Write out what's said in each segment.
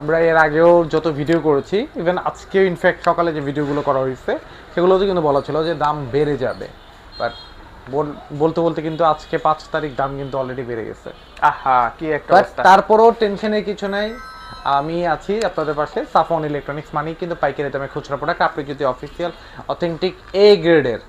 আমরা এর আগেও যত ভিডিও করেছি ইভেন আজকেও ইনফ্যাক্ট সকালে যে ভিডিওগুলো করা হয়েছে সেগুলোতে কিন্তু বলা ছিল যে দাম বেড়ে যাবে। বাট বলতে বলতে কিন্তু আজকে পাঁচ তারিখ দাম কিন্তু অলরেডি বেড়ে গেছে। আহা কি একটা তারপরও টেনশনের কিছু নাই। আমি আছি আপনাদের পাশে সাফন ইলেকট্রনিক্স মানি কিন্তু পাইকারি দামে খুচরা প্রোডাক্ট আপনি যদি অফিসিয়াল অথেন্টিক এ গ্রেডের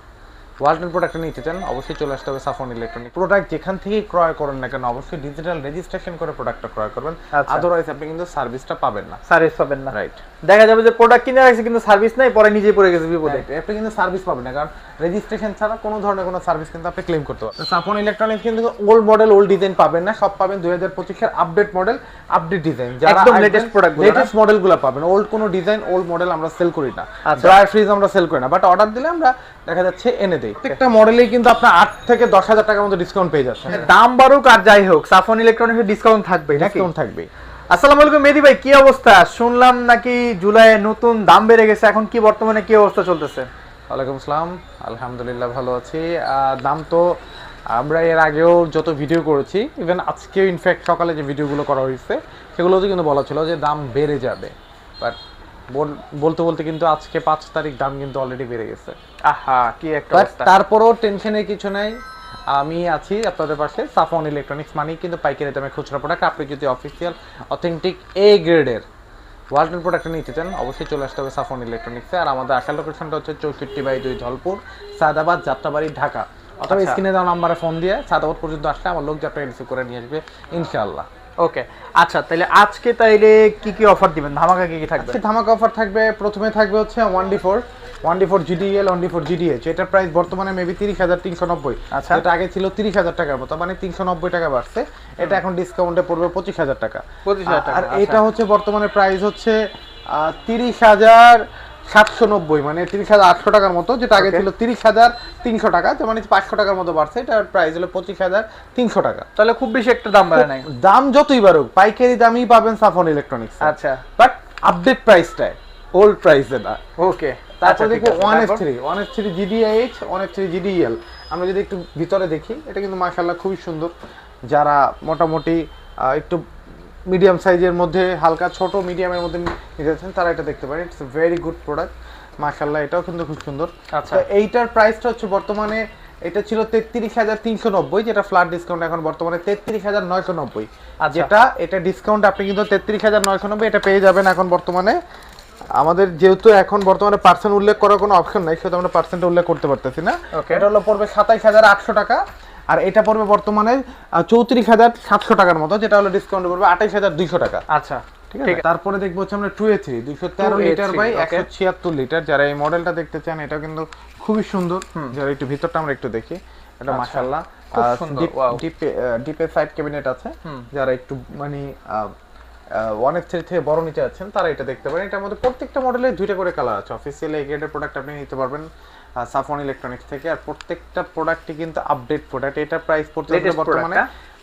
ওয়ালটন প্রোডাক্ট নিতে চান অবশ্যই চলে আসতে হবে সাফন ইলেকট্রনিক। প্রোডাক্ট যেখান থেকেই ক্রয় করেন না কেন অবশ্যই ডিজিটাল রেজিস্ট্রেশন করে প্রোডাক্টটা ক্রয় করবেন। আচ্ছা। আদারওয়াইজ আপনি কিন্তু সার্ভিসটা পাবেন না। সার্ভিস পাবেন না। রাইট দেখা যাবে যে প্রোডাক্ট কিনে রাখছে কিন্তু সার্ভিস নাই পরে নিজেই পড়ে গেছে বিপদে। আপনি কিন্তু সার্ভিস পাবেন না কারণ রেজিস্ট্রেশন ছাড়া কোনো ধরনের কোনো সার্ভিস কিন্তু আপনি ক্লেম করতে পারবেন সাফন ইলেকট্রনিক্স কিন্তু ওল্ড মডেল ওল্ড ডিজাইন পাবেন না সব পাবেন দুই হাজার পঁচিশের আপডেট মডেল আপডেট ডিজাইন যারা একদম product গুলো লেটেস্ট মডেলগুলো পাবেন। ওল্ড কোনো ডিজাইন ওল্ড মডেল আমরা সেল করি না। আচ্ছা। ড্রাই ফ্রিজ আমরা সেল করি না। বাট অর্ডার দিলে আমরা দেখা যাচ্ছে এনে দেই। প্রত্যেকটা মডেলেই কিন্তু আপনার আট থেকে দশ হাজার টাকার মতো ডিসকাউন্ট পেয়ে যাচ্ছে দাম বাড়ুক আর যাই হোক সাফন ইলেকট্রনিক্সের ডিসকাউন্ট থাকবে ডিসকাউন্ট থাকবে। আসসালামু আলাইকুম মেদি ভাই কি অবস্থা? শুনলাম নাকি জুলাই নতুন দাম বেড়ে গেছে এখন কি বর্তমানে কি অবস্থা চলতেছে? ওয়ালাইকুম আসসালাম আলহামদুলিল্লাহ ভালো আছি। দাম তো আমরা এর আগেও যত ভিডিও করেছি ইভেন আজকেও ইনফ্যাক্ট সকালে যে ভিডিওগুলো করা হয়েছে সেগুলোতে কিন্তু বলা ছিল যে দাম বেড়ে যাবে। বাট বলতে বলতে কিন্তু আজকে পাঁচ তারিখ দাম কিন্তু অলরেডি বেড়ে গেছে। আহা কি একটা তারপরেও টেনশনের কিছু নাই। আমি আছি আপনাদের পাশে সাফন ইলেকট্রনিক্স মানি কিন্তু পাইকারি দামে খুচরা প্রোডাক্ট আপনি যদি অফিসিয়াল অথেন্টিক এ গ্রেডের ওয়ালটন প্রোডাক্ট নিতে চান অবশ্যই চলে আসতে হবে সাফন ইলেকট্রনিক্সে আর আমাদের আসার লোকেশনটা হচ্ছে চৌষট্টি বাই দুই ধলপুর সাদাবাদ যাত্রাবাড়ি ঢাকা। অথবা আচ্ছা। স্ক্রিনে দেওয়া নাম্বারে ফোন দিয়ে সাদাবাদ পর্যন্ত আসলে আমার লোক যাত্রা রিসিভ করে নিয়ে আসবে ইনশাআল্লাহ। ওকে আচ্ছা তাহলে আজকে তাইলে কি কি অফার দিবেন? ধামাকা কি কি থাকবে? আজকে ধামাকা অফার থাকবে প্রথমে থাকবে হচ্ছে one D four one D four GDL one D four GDH এটার প্রাইস বর্তমানে মেবি তিরিশ হাজার তিনশো নব্বই। আচ্ছা। যেটা আগে ছিল তিরিশ হাজার টাকার মতো মানে তিনশো নব্বই টাকা বাড়ছে। এটা এখন ডিসকাউন্টে পড়বে পঁচিশ হাজার টাকা। 25,000 টাকা, আর আচ্ছা। এটা হচ্ছে বর্তমানে প্রাইস হচ্ছে তিরিশ হাজার সাতশো নব্বই মানে তিরিশ হাজার আটশো টাকার মতো যেটা আগে ছিল তিরিশ হাজার তিনশো টাকা মানে পাঁচশো টাকার মতো বাড়ছে এটার প্রাইস হলো পঁচিশ হাজার তিনশো টাকা। তাহলে খুব বেশি একটা দাম বাড়ে নাই। দাম যতই বাড়ুক পাইকারি দামই পাবেন সাফন ইলেকট্রনিক্স আচ্ছা। বাট আপডেট প্রাইসটাই ওল্ড প্রাইসে না। ওকে তারপর দেখব one F three one F three GDH one F three GDL আমরা যদি একটু ভিতরে দেখি এটা কিন্তু মার্শাল্লাহ খুবই সুন্দর। যারা মোটামুটি একটু মিডিয়াম সাইজের মধ্যে হালকা ছোট মিডিয়ামের মধ্যে নিতে যাচ্ছেন তারা এটা দেখতে পারেন। ইটস ভেরি গুড প্রোডাক্ট মার্শাল্লাহ এটাও কিন্তু খুব সুন্দর। আচ্ছা। এইটার প্রাইসটা হচ্ছে বর্তমানে এটা ছিল তেত্রিশ হাজার তিনশো নব্বই যেটা ফ্ল্যাট ডিসকাউন্ট এখন বর্তমানে তেত্রিশ হাজার নয়শো নব্বই। আচ্ছা। যেটা এটা ডিসকাউন্ট আপনি কিন্তু তেত্রিশ হাজার নয়শো নব্বই এটা পেয়ে যাবেন এখন বর্তমানে। আমাদের যেহেতু এখন বর্তমানে পার্সেন্ট উল্লেখ করার কোনো অপশন নাই সেহেতু আমরা পার্সেন্ট উল্লেখ করতে পারতেছি না। এটা হলো পড়বে সাতাইশ হাজার আটশো টাকা। আর এটা পড়বে বর্তমানে চৌত্রিশ হাজার সাতশো টাকার মতো যেটা হলো ডিসকাউন্ট পড়বে আঠাইশ হাজার দুইশো টাকা। আচ্ছা ঠিক আছে? তারপরে দেখব হচ্ছে আমরা টু এ থ্রি দুইশো তেরো লিটার বাই একশো ছিয়াত্তর লিটার যারা এই মডেলটা দেখতে চান এটা কিন্তু খুবই সুন্দর। যারা একটু ভিতরটা আমরা একটু দেখি এটা। মাশাল্লাহ ডিপে সাইড ক্যাবিনেট আছে। যারা একটু মানে ওয়ান এফ থ্রি থেকে বড় নিতে যাচ্ছেন তারা এটা দেখতে পারেন। এটার মধ্যে প্রত্যেকটা মডেলের দুইটা করে কালার আছে। অফিসিয়াল এই গ্রেডের প্রোডাক্ট আপনি নিতে পারবেন। সাফন ইলেকট্রনিক্স থেকে। আর প্রত্যেকটা প্রোডাক্টই কিন্তু আপডেট প্রোডাক্ট এটা প্রাইস পড়তে বর্তমানে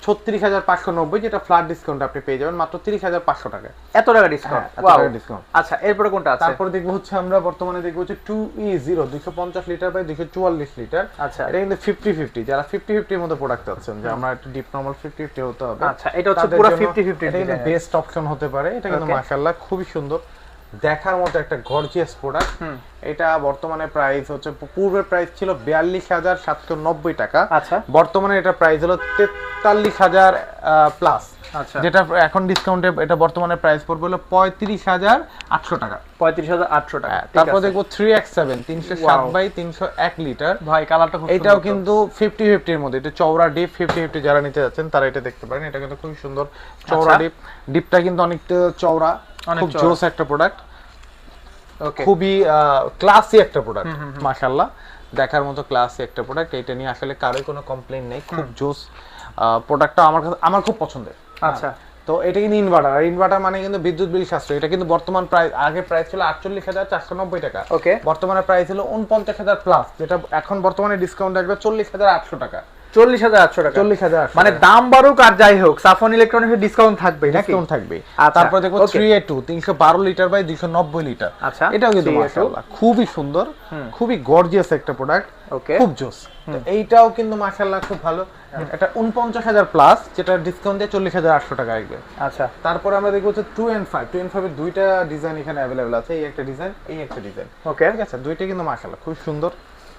ছত্রিশ হাজার পাঁচশো নব্বই যেটা ফ্ল্যাট ডিসকাউন্ট আপনি পেয়ে যাবেন। মাত্র তিরিশ হাজার পাঁচশো টাকায় এত টাকা ডিসকাউন্ট হ্যাঁ, টাকা discount। আচ্ছা এরপরে কোনটা আছে? তারপরে দেখব হচ্ছে আমরা বর্তমানে দেখব হচ্ছে টু ই জিরো দুইশো পঞ্চাশ লিটার বাই দুইশো চুয়াল্লিশ লিটার আচ্ছা। এটা কিন্তু ফিফটি ফিফটি যারা ফিফটি ফিফটির মধ্যে প্রোডাক্ট চাচ্ছেন যে আমরা একটু ডিপ নর্মাল ফিফটি ফিফটি হতে হবে। আচ্ছা, এটা হচ্ছে পুরো জন্য 50-50 এটা কিন্তু বেস্ট অপশন হতে পারে। এটা কিন্তু Okay. মাশাআল্লাহ খুবই সুন্দর। দেখার মতো একটা গর্জিয়াস প্রোডাক্ট এটা বর্তমানে প্রাইস হচ্ছে পূর্বের প্রাইস ছিল বিয়াল্লিশ হাজার সাতশো নব্বই টাকা আচ্ছা। বর্তমানে এটা প্রাইস হলো তেতাল্লিশ হাজার প্লাস। যেটা এখন ডিসকাউন্টে এটা বর্তমানে প্রাইস পড়বে হলো পঁয়ত্রিশ হাজার আটশো টাকা। পঁয়ত্রিশ হাজার আটশো টাকা। হ্যাঁ, তারপর। দেখব থ্রি এক্স সেভেন তিনশো সাত বাই তিনশো এক লিটার ভাই কালারটা খুব এটাও। কিন্তু ফিফটি ফিফটির মধ্যে। এটা চৌড়া ডিপ ফিফটি ফিফটি যারা নিতে যাচ্ছেন তারা এটা দেখতে পারেন। এটা কিন্তু খুবই সুন্দর চৌড়া আচ্ছা। ডিপ ডিপটা কিন্তু অনেকটা চৌড়া অনেক খুব জোস একটা প্রোডাক্ট ওকে খুবই ক্লাসি একটা প্রোডাক্ট মাশাল্লাহ দেখার মতো ক্লাসি একটা প্রোডাক্ট এটা নিয়ে আসলে কারোই কোনো কমপ্লেন নেই। খুব জোস প্রোডাক্টটা আমার কাছে আমার খুব পছন্দের। আচ্ছা। তো এটা কিন্তু ইনভার্টার আর ইনভার্টার মানে কিন্তু বিদ্যুৎ বিল সাশ্রয়। এটা কিন্তু বর্তমান প্রাইস আগে প্রাইস ছিল আটচল্লিশ হাজার চারশো নব্বই টাকা। ওকে বর্তমানে প্রাইস ছিল উনপঞ্চাশ হাজার প্লাস যেটা এখন বর্তমানে ডিসকাউন্ট আসবে চল্লিশ হাজার আটশো টাকা। চল্লিশ হাজার আটশো টাকা। চল্লিশ হাজার মানে দাম বাড়ুক আর যাই হোক সাফন ইলেকট্রনিক্সের ডিসকাউন্ট থাকবে ডিসকাউন্ট থাকবে আচ্ছা, তারপর দেখব থ্রি এ টু তিনশো বারো লিটার বাই দুইশো নব্বই লিটার আচ্ছা, এটাও কিন্তু খুবই সুন্দর খুবই গর্জিয়াস একটা প্রোডাক্ট Okay. খুব জোস এইটাও কিন্তু মাশাআল্লাহ খুব ভালো। এটা উনপঞ্চাশ হাজার প্লাস যেটা ডিসকাউন্ট দিয়ে চল্লিশ হাজার আটশো টাকা আসবে। আচ্ছা। তারপরে আমরা দেখব হচ্ছে two and five two and ফাইভের দুইটা ডিজাইন এখানে অ্যাভেলেবেল আছে এই একটা ডিজাইন এই একটা ডিজাইন ওকে ঠিক আছে? দুইটা কিন্তু মাশাআল্লাহ খুব সুন্দর।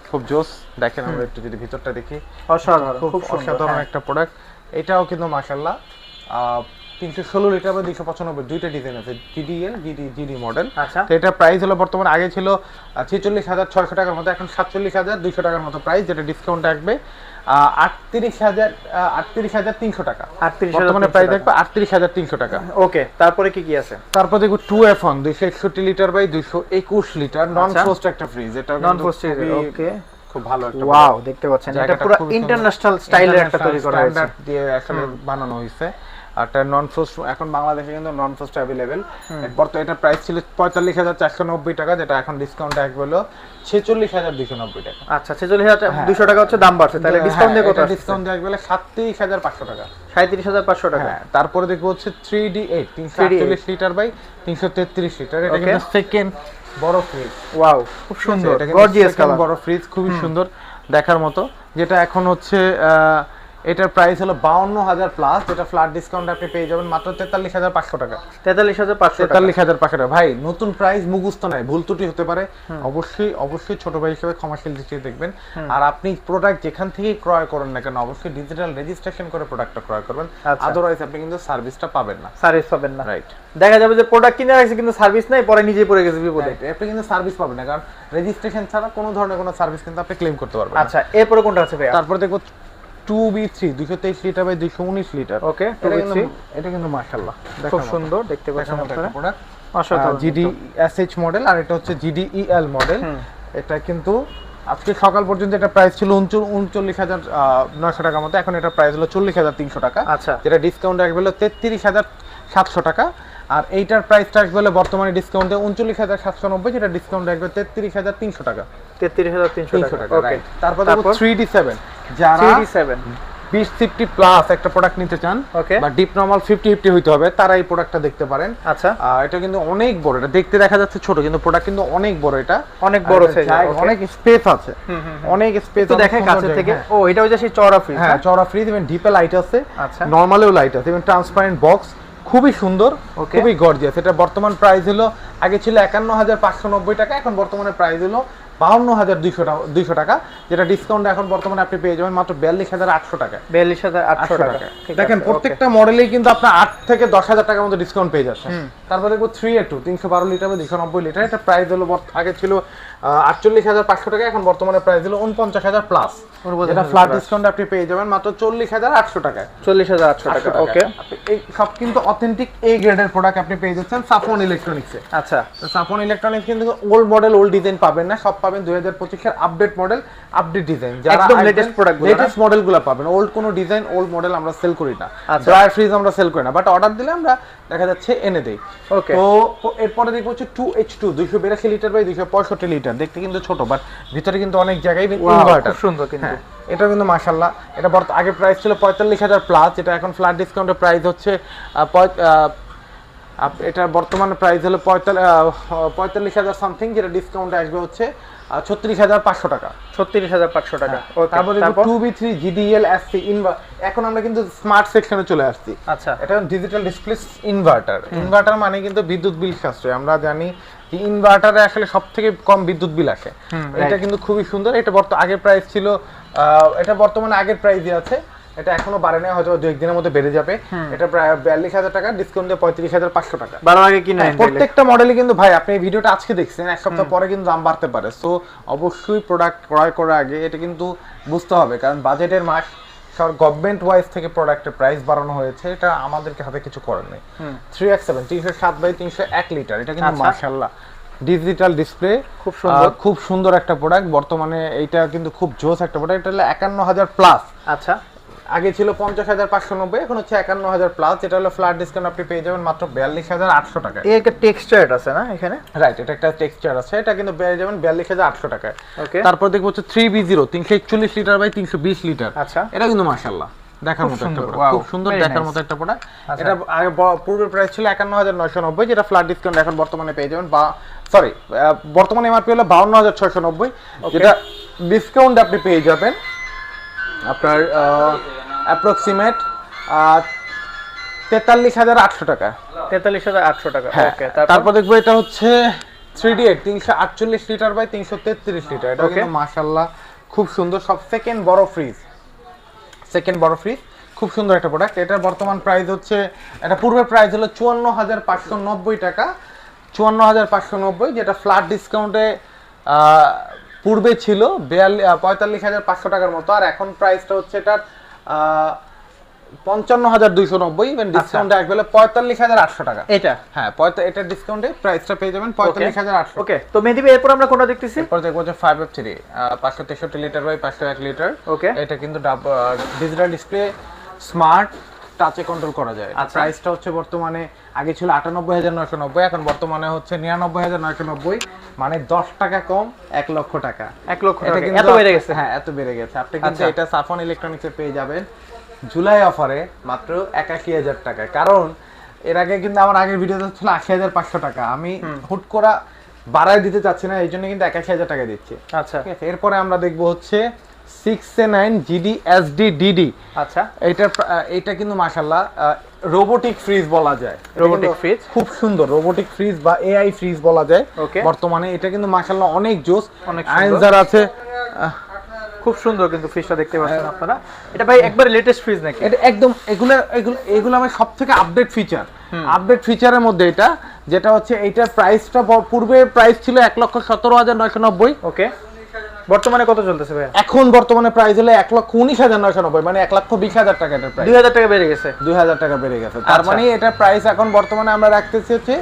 খুব জোস। দেখেন আমরা একটু যদি ভিতরটা দেখি। অসাধারণ খুব অসাধারণ হ্যাঁ। একটা প্রোডাক্ট এটাও কিন্তু মাশাল্লাহ তিনশো ষোলো লিটার বা দুইশো পঁচানব্বই দুইটা ডিজাইন আছে জিডিএল জিডি জিডি মডেল আচ্ছা। তো এটা প্রাইস হলো বর্তমানে আগে ছিল ছেচল্লিশ হাজার ছয়শো টাকার মতো এখন সাতচল্লিশ হাজার দুইশো টাকার মতো প্রাইস যেটা ডিসকাউন্ট থাকবে আটত্রিশ হাজার আটত্রিশ হাজার তিনশো টাকা। 38,300 বর্তমানে প্রাইস টাকা। আটত্রিশ হাজার তিনশো টাকা। ওকে তারপরে কি কি আছে? তারপর দেখো টু এফ দুইশো একষট্টি লিটার বাই দুইশো একুশ লিটার নন আচ্ছা। একটা ফ্রিজ এটা নন ওকে খুব ভালো একটা ওয়াও দেখতে পাচ্ছেন। এটা পুরো ইন্টারন্যাশনাল স্টাইলের একটা তৈরি করা হয়েছে। দিয়ে আসলে বানানো হয়েছে। এটা নন ফ্রোস্ট এখন বাংলাদেশে কিন্তু নন ফ্রোস্ট অ্যাভেলেবেল বর্তমানে এটা প্রাইস ছিল পঁয়তাল্লিশ হাজার চারশো নব্বই টাকা যেটা এখন ডিসকাউন্ট এক হলো ছেচল্লিশ হাজার দুশো নব্বই টাকা। আচ্ছা ছেচল্লিশ হাজার দুশো টাকা হচ্ছে দাম বাড়ছে তাহলে ডিসকাউন্ট দিয়ে কত ডিসকাউন্ট দিয়ে বেলা সাতত্রিশ হাজার পাঁচশো টাকা। সাঁত্রিশ হাজার পাঁচশো টাকা। হ্যাঁ তারপরে দেখব হচ্ছে থ্রি ডি এইট তিনশো 3D8 আটচল্লিশ লিটার বাই তিনশো তেত্রিশ লিটার এটা. কিন্তু সেকেন্ড বড় ফ্রিজ ওয়াও খুব সুন্দর এটা কিন্তু গর্জিয়াস বড় ফ্রিজ খুবই সুন্দর দেখার মতো যেটা এখন হচ্ছে আহ, এটার প্রাইস হলো বাউন্ন হাজার প্লাস যেটা ফ্ল্যাট ডিসকাউন্ট আপনি পেয়ে যাবেন মাত্র তেতাল্লিশ হাজার পাঁচশো টাকা। তেতাল্লিশ হাজার পাঁচশো টাকা। তেতাল্লিশ হাজার পাঁচশো টাকা। ভাই নতুন প্রাইস মুখস্থ নাই ভুল ত্রুটি হতে পারে। অবশ্যই অবশ্যই ছোট ভাই হিসেবে ক্ষমাশীল দৃষ্টিতে দেখবেন। আর আপনি প্রোডাক্ট যেখান থেকেই ক্রয় করেন না কেন অবশ্যই ডিজিটাল রেজিস্ট্রেশন করে প্রোডাক্টটা ক্রয় করবেন। আচ্ছা। আদারওয়াইজ আপনি কিন্তু সার্ভিসটা পাবেন না। সার্ভিস পাবেন না। রাইট দেখা যাবে যে প্রোডাক্ট কিনে রাখছে কিন্তু সার্ভিস নাই পরে নিজে পড়ে গেছে বিপদে। আপনি কিন্তু সার্ভিস পাবেন না কারণ রেজিস্ট্রেশন ছাড়া কোনো ধরনের কোনো সার্ভিস কিন্তু আপনি ক্লেম করতে পারবেন আচ্ছা এরপরে কোনটা আছে ভাই তারপরে দেখব টু বি থ্রি দুশো তেইশ লিটার বাই দুশো উনিশ লিটার ওকে এটা কিন্তু মার্শাল্লাহ খুব সুন্দর দেখতে পাচ্ছেন আপনারা। জিডি এসএইচ মডেল আর এটা হচ্ছে জিডি ইএল মডেল এটা কিন্তু আজকে সকাল পর্যন্ত এটা প্রাইস ছিল উনচল্লিশ হাজার নয়শো টাকার মতো। এখন এটা প্রাইস হলো চল্লিশ হাজার তিনশো টাকা। আচ্ছা। যেটা ডিসকাউন্ট রাখবে হলো তেত্রিশ হাজার সাতশো টাকা। আর এইটার প্রাইসটা রাখবে হলো বর্তমানে ডিসকাউন্টে উনচল্লিশ হাজার সাতশো নব্বই যেটা ডিসকাউন্ট রাখবে তেত্রিশ হাজার তিনশো টাকা। তেত্রিশ হাজার তিনশো টাকা তারপর? থ্রি ডি সেভেন যারা প্লাস একটা প্রোডাক্ট নিতে চান বা ডিপ নর্মাল ফিফটি ফিফটি হইতে হবে তারা এই প্রোডাক্টটা দেখতে পারেন। আচ্ছা। এটা কিন্তু অনেক বড় এটা দেখতে দেখা যাচ্ছে ছোট কিন্তু প্রোডাক্ট কিন্তু অনেক বড় এটা। অনেক বড় okay. অনেক স্পেস আছে অনেক স্পেস দেখে কাছে থেকে। ও এটা হচ্ছে সেই চড়া ফ্রিজ হ্যাঁ চড়া ফ্রিজ এবং ডিপে লাইট আছে। আচ্ছা। নর্মালেও লাইট আছে এবং ট্রান্সপারেন্ট বক্স খুবই সুন্দর. খুবই গর্জিয়াস এটা বর্তমান প্রাইস হলো আগে ছিল একান্ন হাজার পাঁচশো নব্বই টাকা এখন বর্তমানে প্রাইস হলো বাউন্ন হাজার দুইশো দুইশো টাকা যেটা ডিসকাউন্ট এখন বর্তমানে আপনি পেয়ে যাবেন মাত্র বিয়াল্লিশ হাজার আটশো টাকা। বিয়াল্লিশ হাজার আটশো টাকা। টাকা। দেখেন প্রত্যেকটা মডেলেই কিন্তু আপনার আট থেকে দশ হাজার টাকার মতো ডিসকাউন্ট পেয়ে যাচ্ছে তারপর দেখব থ্রি এ টু তিনশো বারো লিটার বা দুশো নব্বই লিটার এটা প্রাইস হলো আগে ছিল আটচল্লিশ হাজার পাঁচশো টাকা এখন বর্তমানে প্রাইস হলো উনপঞ্চাশ হাজার প্লাস 49,000 এটা ফ্ল্যাট ডিসকাউন্ট আপনি পেয়ে যাবেন মাত্র চল্লিশ হাজার আটশো টাকায় চল্লিশ হাজার আটশো টাকা ওকে। এই সব কিন্তু অথেন্টিক এ গ্রেডের প্রোডাক্ট আপনি পেয়ে যাচ্ছেন সাফন ইলেকট্রনিক্সে আচ্ছা। সাফন ইলেকট্রনিক্স কিন্তু ওল্ড মডেল ওল্ড ডিজাইন পাবেন না সব পাবেন দুই হাজার পঁচিশের আপডেট মডেল আপডেট ডিজাইন একদম latest product গুলো লেটেস্ট মডেলগুলো পাবেন। ওল্ড কোনো ডিজাইন ওল্ড মডেল আমরা সেল করি না। আচ্ছা। ড্রাই ফ্রিজ আমরা সেল করি না। বাট অর্ডার দিলে আমরা দেখা যাচ্ছে এনে দেই। Okay. তো এরপরে দেখব হচ্ছে টু এইচ টু দুইশো বিরাশি লিটার বাই দুইশো পঁয়ষট্টি লিটার দেখতে কিন্তু ছোট বাট ভিতরে কিন্তু অনেক জায়গায় ইনভার্টার সুন্দর কিন্তু। হ্যাঁ এটা কিন্তু মাশাল্লাহ এটা বর্ত আগে প্রাইস ছিল পঁয়তাল্লিশ হাজার প্লাস এটা এখন ফ্ল্যাট ডিসকাউন্টের প্রাইস হচ্ছে আহ, পঁয়- আপ- এটা বর্তমানে প্রাইস হলো পঁয়তাল্লিশ হাজার সামথিং যেটা ডিসকাউন্ট আসবে হচ্ছে ছত্রিশ হাজার পাঁচশো টাকা। ছত্রিশ হাজার পাঁচশো টাকা। তারপর two B three GDL SC এখন আমরা কিন্তু স্মার্ট সেকশনে চলে আসছি। আচ্ছা। এটা ডিজিটাল ডিসপ্লে ইনভার্টার ইনভার্টার মানে কিন্তু বিদ্যুৎ বিল সাশ্রয়। আমরা জানি যে ইনভার্টারে আসলে সব থেকে কম বিদ্যুৎ বিল আসে। এটা কিন্তু খুবই সুন্দর। এটা বর্ত আগের প্রাইস ছিল আহ, এটা বর্তমানে আগের প্রাইসই আছে। এটা এখনও বাড়ে নাই হয়তো দু একদিনের মধ্যে বেড়ে যাবে। এটা প্রায় বিয়াল্লিশ হাজার টাকা ডিসকাউন্ট দিয়ে পঁয়ত্রিশ হাজার পাঁচশো টাকা। বারো আগে কিনে হ্যাঁ, প্রত্যেকটা মডেলই কিন্তু ভাই আপনি এই ভিডিওটা আজকে দেখছেন এক সপ্তাহ পরে কিন্তু দাম বাড়তে পারে। সো অবশ্যই প্রোডাক্ট ক্রয় করার আগে এটা কিন্তু বুঝতে হবে কারণ বাজেটের মাস সব গভর্নমেন্ট ওয়াইজ থেকে প্রোডাক্টের প্রাইস বাড়ানো হয়েছে এটা আমাদেরকে হাতে কিছু করার নেই। থ্রি এক্স সেভেন তিনশো সাত বাই তিনশো এক লিটার এটা কিন্তু। মার্শাল্লাহ ডিজিটাল ডিসপ্লে খুব সুন্দর। খুব সুন্দর একটা প্রোডাক্ট বর্তমানে এইটা কিন্তু খুব জোস একটা প্রোডাক্ট এটা হলো একান্ন হাজার প্লাস আচ্ছা। আগে ছিল পঞ্চাশ হাজার পাঁচশো নব্বই এখন হচ্ছে একান্ন হাজার প্লাস যেটা হলো ফ্ল্যাট ডিসকাউন্ট আপনি পেয়ে যাবেন মাত্র বিয়াল্লিশ হাজার আটশো টাকা এই একটা টেক্সচার আছে না এখানে? রাইট এটা একটা টেক্সচার আছে এটা কিন্তু পেয়ে যাবেন বিয়াল্লিশ হাজার আটশো টাকায়। ওকে তারপর দেখব হচ্ছে থ্রি বি জিরো তিনশো একচল্লিশ লিটার বাই তিনশো বিশ লিটার আচ্ছা। এটা কিন্তু মাশাল্লাহ দেখার মতো একটা খুব সুন্দর দেখার মতো একটা প্রোডাক্ট আচ্ছা। এটা আগে পূর্বের প্রাইস ছিল একান্ন হাজার নয়শো নব্বই যেটা ফ্ল্যাট ডিসকাউন্ট এখন বর্তমানে পেয়ে যাবেন বা সরি বর্তমানে এমআরপি হলো বাউন্ন হাজার ছয়শো নব্বই যেটা ডিসকাউন্ট আপনি পেয়ে যাবেন। আপনার অ্যাপ্রক্সিমেট তেতাল্লিশ হাজার আটশো টাকা। তেতাল্লিশ হাজার আটশো টাকা হ্যাঁ তারপর? দেখব এটা হচ্ছে থ্রি ডি এইট তিনশো আটচল্লিশ লিটার বাই তিনশো তেত্রিশ লিটার। এটা. কিন্তু মাশাল্লাহ খুব সুন্দর সব সেকেন্ড বড় ফ্রিজ সেকেন্ড বড় ফ্রিজ খুব সুন্দর একটা প্রোডাক্ট এটার বর্তমান প্রাইস হচ্ছে এটা পূর্বের প্রাইস হলো চুয়ান্ন হাজার পাঁচশো নব্বই টাকা। চুয়ান্ন হাজার পাঁচশো নব্বই যেটা ফ্ল্যাট ডিসকাউন্টে পূর্বে ছিল বিয়াল্লিশ পঁয়তাল্লিশ হাজার পাঁচশো টাকার মতো। আর এখন প্রাইসটা হচ্ছে এটার পঞ্চান্ন হাজার দুইশো নব্বই ইভেন ডিসকাউন্টে আসবে পঁয়তাল্লিশ হাজার আটশো টাকা। এটা। হ্যাঁ এটা ডিসকাউন্টে প্রাইসটা পেয়ে যাবেন পঁয়তাল্লিশ হাজার আটশো। ওকে তো মেহেদি এরপর আমরা কোনটা দেখতেছি? এরপর দেখব যে ফাইভ এফ থ্রি পাঁচশো তেষট্টি লিটার বাই পাঁচশো এক লিটার ওকে এটা কিন্তু ডিজিটাল ডিসপ্লে স্মার্ট টাচে কন্ট্রোল করা যায়। আচ্ছা। প্রাইসটা হচ্ছে বর্তমানে আগে ছিল আটানব্বই হাজার নয়শো নব্বই এখন বর্তমানে হচ্ছে নিরানব্বই হাজার নয়শো নব্বই মানে দশ টাকা কম এক লক্ষ টাকা। এক লক্ষ টাকা। এত বেড়ে গেছে। হ্যাঁ এত বেড়ে গেছে। আপনি কিন্তু আচ্ছা। এটা সাফন ইলেকট্রনিক্সে পেয়ে যাবেন। জুলাই অফারে মাত্র একাশি হাজার টাকায়। কারণ এর আগে কিন্তু আমার আগের ভিডিওতে ছিল আশি হাজার পাঁচশো টাকা। আমি হুট করা বাড়ায় দিতে চাচ্ছি না এই জন্য কিন্তু একাশি হাজার টাকা দিচ্ছি। আচ্ছা। এরপরে আমরা দেখব হচ্ছে six A nine GD SD DD আচ্ছা। এটা এটা কিন্তু মাশাল্লাহ রোবোটিক ফ্রিজ বলা যায়। এটা Robotic খুব সুন্দর রোবোটিক ফ্রিজ বা এআই ফ্রিজ বলা যায়। বর্তমানে এটা কিন্তু মাশাল্লাহ অনেক জোস। অনেক সুন্দর। আছে খুব সুন্দর কিন্তু ফ্রিজটা দেখতে পাচ্ছেন আপনারা। এটা ভাই একবার লেটেস্ট ফ্রিজ নাকি? এটা একদম এগুলো এগুলো এগুলো আমার সব থেকে আপডেট ফিচার আপডেট ফিচারের মধ্যে এটা যেটা হচ্ছে এইটার প্রাইসটা পূর্বে প্রাইস ছিল এক লক্ষ সতেরো হাজার নয়শো নব্বই। ওকে বর্তমানে কত চলতেছে ভাই এখন বর্তমানে প্রাইস হলো এক লক্ষ উনিশ হাজার নয়শো নব্বই মানে এক লক্ষ বিশ হাজার টাকা এটার প্রাইস দুই হাজার টাকা বেড়ে গেছে। দুই হাজার টাকা বেড়ে গেছে। তার আচ্ছা। মানে এটা প্রাইস এখন বর্তমানে আমরা রাখতেছি হচ্ছে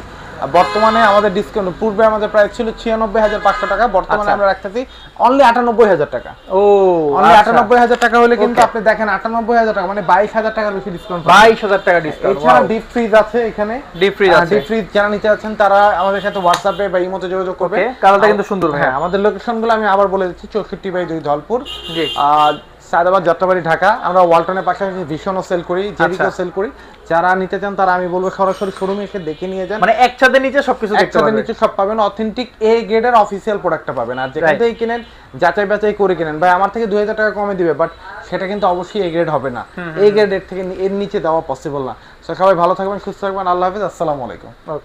বর্তমানে আমাদের ডিসকাউন্ট পূর্বে আমাদের প্রাইস ছিল ছিয়ানব্বই হাজার পাঁচশো টাকা বর্তমানে আচ্ছা। আমরা রাখতেছি অনলি আটানব্বই হাজার টাকা। ও অনলি আচ্ছা। আটানব্বই হাজার টাকা হলে কিন্তু আপনি দেখেন আটানব্বই হাজার টাকা মানে বাইশ হাজার টাকার বেশি ডিসকাউন্ট বাইশ হাজার টাকা ডিসকাউন্ট এছাড়া ডিপ ফ্রিজ আছে এখানে। ডিপ ফ্রিজ আছে। ডিপ ফ্রিজ যারা নিতে যাচ্ছেন তারা আমাদের সাথে হোয়াটসঅ্যাপে বা ইমোতে যোগাযোগ করবে। কালারটা কিন্তু সুন্দর হ্যাঁ আমাদের লোকেশনগুলো আমি আবার বলে দিচ্ছি চৌষট্টি বাই দুই ধলপুর। জি। আর সায়দাবাদ যাত্রাবাড়ি ঢাকা। আমরা ওয়ালটনের পাশাপাশি ভীষণও সেল করি জেরিকো আচ্ছা। সেল করি। যারা নিতে চান তারা আমি বলব সরাসরি শোরুমে এসে দেখে নিয়ে যান। মানে এক ছাদের নিচে সবকিছু একসাথে নিচে সব পাবেন। অথেন্টিক এ গ্রেডের অফিসিয়াল প্রোডাক্টটা পাবেন। আর যেখান. থেকে কিনেন যাচাই বাছাই করে কিনেন। ভাই আমার থেকে দুই হাজার টাকা কমে দিবে বাট সেটা কিন্তু অবশ্যই এ গ্রেড হবে না। এ গ্রেড এর থেকে এর নিচে দেওয়া পসিবল না। তো সবাই ভালো থাকবেন সুস্থ থাকবেন। আল্লাহ হাফিজ। আসসালামু আলাইকুম।